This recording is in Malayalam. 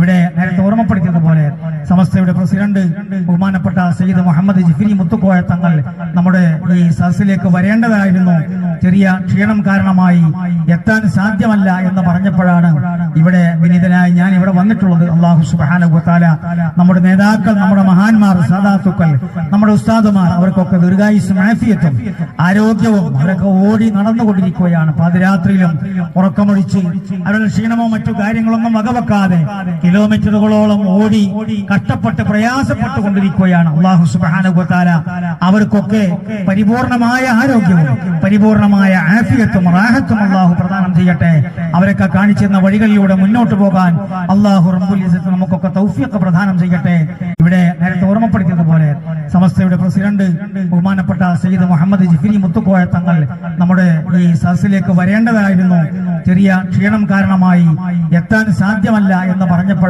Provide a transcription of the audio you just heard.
ഇവിടെ നേരത്തെ ഓർമ്മപ്പെടുത്തിയതുപോലെ സമസ്തയുടെ പ്രസിഡന്റ് ബഹുമാനപ്പെട്ട സയ്യിദ് മുഹമ്മദ് ജിഫിരി മുത്തുക്കോയ തങ്ങൾ നമ്മുടെ ഈ സദസ്സിലേക്ക് വരേണ്ടതായിരുന്നു. ചെറിയ ക്ഷീണം കാരണമായി എത്താൻ സാധ്യമല്ല എന്ന് പറഞ്ഞപ്പോഴാണ് ഇവിടെ വിനീതനായി ഞാൻ ഇവിടെ വന്നിട്ടുള്ളത് അള്ളാഹു സുബാനുത്താല നമ്മുടെ നേതാക്കൾ നമ്മുടെ മഹാന്മാർ സാധാത്തുക്കൾ നമ്മുടെ ഉസ്താദുമാർ അവർക്കൊക്കെ ദീർഘായുസും ആഫിയത്തും ആരോഗ്യവും അവരൊക്കെ ഓടി നടന്നുകൊണ്ടിരിക്കുകയാണ്. പാതിരാത്രിയിലും ഉറക്കമൊഴിച്ച് അവരുടെ ക്ഷീണമോ മറ്റു കാര്യങ്ങളൊന്നും വകവെക്കാതെ കിലോമീറ്ററുകളോളം ഓടി കഷ്ടപ്പെട്ട് പ്രയാസപ്പെട്ടുകൊണ്ടിരിക്കുകയാണ് അള്ളാഹു സുബാനുഗത്താല അവർക്കൊക്കെ പരിപൂർണമായ ആരോഗ്യവും പരിപൂർണമായ ആഫിയത്തും റാഹത്തും അള്ളാഹു പ്രദാനം ചെയ്യട്ടെ. അവരൊക്കെ കാണിച്ചെന്ന വഴികളിലൂടെ മുന്നോട്ട് പോകാൻ അള്ളാഹു റബ്ബുൽ നമുക്കൊക്കെ തൗഫിയൊക്കെ പ്രദാനം ചെയ്യട്ടെ. ഇവിടെ നേരത്തെ ഓർമ്മപ്പെടുത്തിയതുപോലെ സമസ്തയുടെ പ്രസിഡന്റ് ബഹുമാനപ്പെട്ട സയ്യിദ് മുഹമ്മദ് ജിഫിരി മുത്തുക്കോയ തങ്ങൾ നമ്മുടെ ഈ സദസ്സിലേക്ക് വരേണ്ടതായിരുന്നു. ചെറിയ ക്ഷീണം കാരണമായി എത്താൻ സാധ്യമല്ല എന്ന് പറഞ്ഞപ്പോൾ